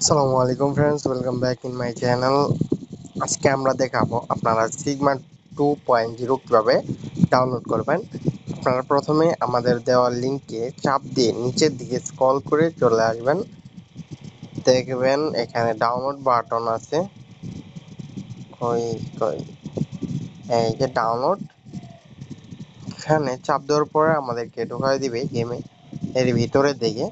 আসসালামু আলাইকুম friends welcome back in my channel আজকে আমরা দেখাবো আপনারা সিগমা টু পয়েন্ট জিরো কীভাবে ডাউনলোড করবেন। আপনারা প্রথমে আমাদের দেওয়ার লিঙ্কে চাপ দিয়ে নিচের দিকে স্ক্রল করে চলে আসবেন। দেখবেন এখানে ডাউনলোড বাটন আছে। কই কই? এই যে ডাউনলোড এখানে চাপ দেওয়ার পরে আমাদেরকে ঢোকাই দিবে গেমে এর ভিতরে দিকে।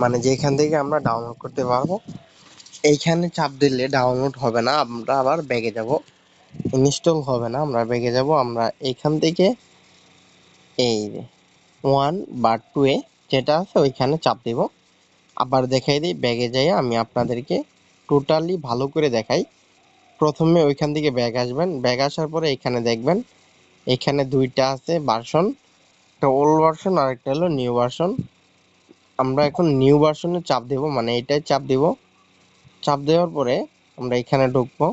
মানে যেখান থেকে আমরা ডাউনলোড করতে পারব, এইখানে চাপ দিলে ডাউনলোড হবে না, আমরা আবার ব্যাগে যাব। ইনস্টল হবে না, আমরা ব্যাগে যাব। আমরা এখান থেকে এই ওয়ান বা টু এ যেটা আছে, ওইখানে চাপ দেব। আবার দেখাই দিই ব্যাগে যাই আমি আপনাদেরকে টোটালি ভালো করে দেখাই। প্রথমে ওইখান থেকে ব্যাগ আসবেন। ব্যাগ আসার পরে এখানে দেখবেন, এখানে দুইটা আছে ভার্সন একটা ওল্ড ভার্সন আর একটা হলো নিউ ভার্সন আমরা এখন নিউ ভার্সনে চাপ দেব মানে এটাই চাপ দেব। চাপ দেওয়ার পরে আমরা এখানে ঢুকবো।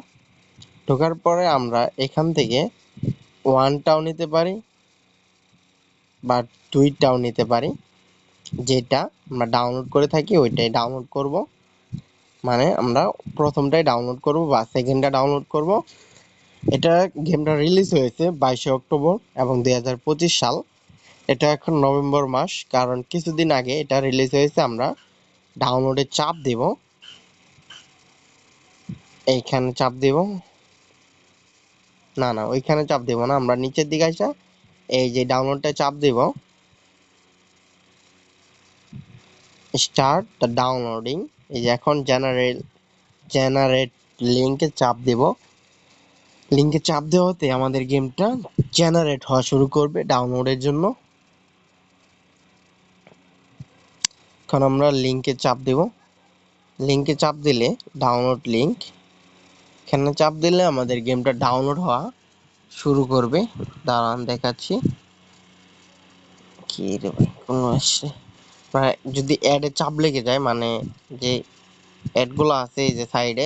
ঢোকার পরে আমরা এখান থেকে ওয়ানটাও নিতে পারি, বা দুইটাও নিতে পারি। যেটা আমরা ডাউনলোড করে থাকি, ওইটাই ডাউনলোড করব। মানে আমরা প্রথমটাই ডাউনলোড করব, বা সেকেন্ডটা ডাউনলোড করব। এটা গেমটা রিলিজ হয়েছে বাইশে অক্টোবর, এবং দু হাজার পঁচিশ সাল। এটা এখন নভেম্বর মাস, কারণ কিছুদিন আগে এটা রিলিজ হয়েছে, আমরা ডাউনলোডে চাপ দেব। এইখানে চাপ দেব। না না, ওইখানে চাপ দেব না, আমরা নিচের দিকে আসা, এই যে ডাউনলোডটা চাপ দেব। স্টার্ট দ্য ডাউনলোডিং এই যে এখন জেনারেল জেনারেট লিঙ্কে চাপ দেব। লিঙ্কে চাপ দেওয়াতে আমাদের গেমটা জেনারেট হওয়া শুরু করবে ডাউনলোডের জন্য। এখন আমরা লিঙ্কে চাপ দেব। লিঙ্কে চাপ দিলে ডাউনলোড লিঙ্ক এখানে চাপ দিলে আমাদের গেমটা ডাউনলোড হওয়া শুরু করবে। দাঁড়ান, দেখাচ্ছি। কি রে ভাই, কোনো আসছে। মানে যদি অ্যাডে চাপ লেগে যায় মানে যে অ্যাডগুলো আছে এই যে সাইডে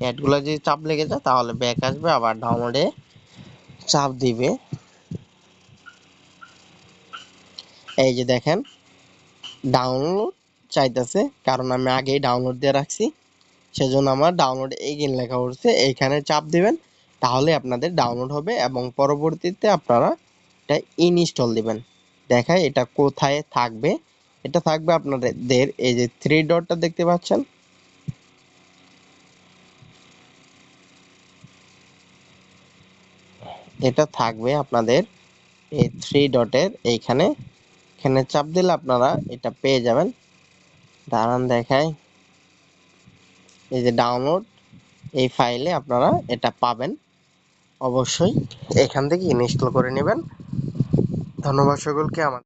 অ্যাডগুলো যদি চাপ লেগে যায়, তাহলে ব্যাক আসবে, আবার ডাউনলোডে চাপ দিবে। এই যে দেখেন ডাউনলোড চাইতেছে, কারণ আমি আগেই ডাউনলোড দিয়ে রাখছি। সেজন্য আমার ডাউনলোড এগেন লেখা উঠছে, এইখানে চাপ দিবেন, তাহলে আপনাদের ডাউনলোড হবে এবং পরবর্তীতে আপনারা এটা ইনস্টল দিবেন। দেখায় এটা কোথায় থাকবে। এটা থাকবে আপনাদের এই যে থ্রি ডটটা দেখতে পাচ্ছেন। এটা থাকবে আপনাদের এই থ্রি ডটের এইখানে। এখানে চাপ দিলে আপনারা এটা পেয়ে যাবেন। দাঁড়ান দেখায় এই যে ডাউনলোড এই ফাইলে আপনারা এটা পাবেন। অবশ্যই এখান থেকে ইনস্টল করে নেবেন। ধন্যবাদ সকলকে, আমার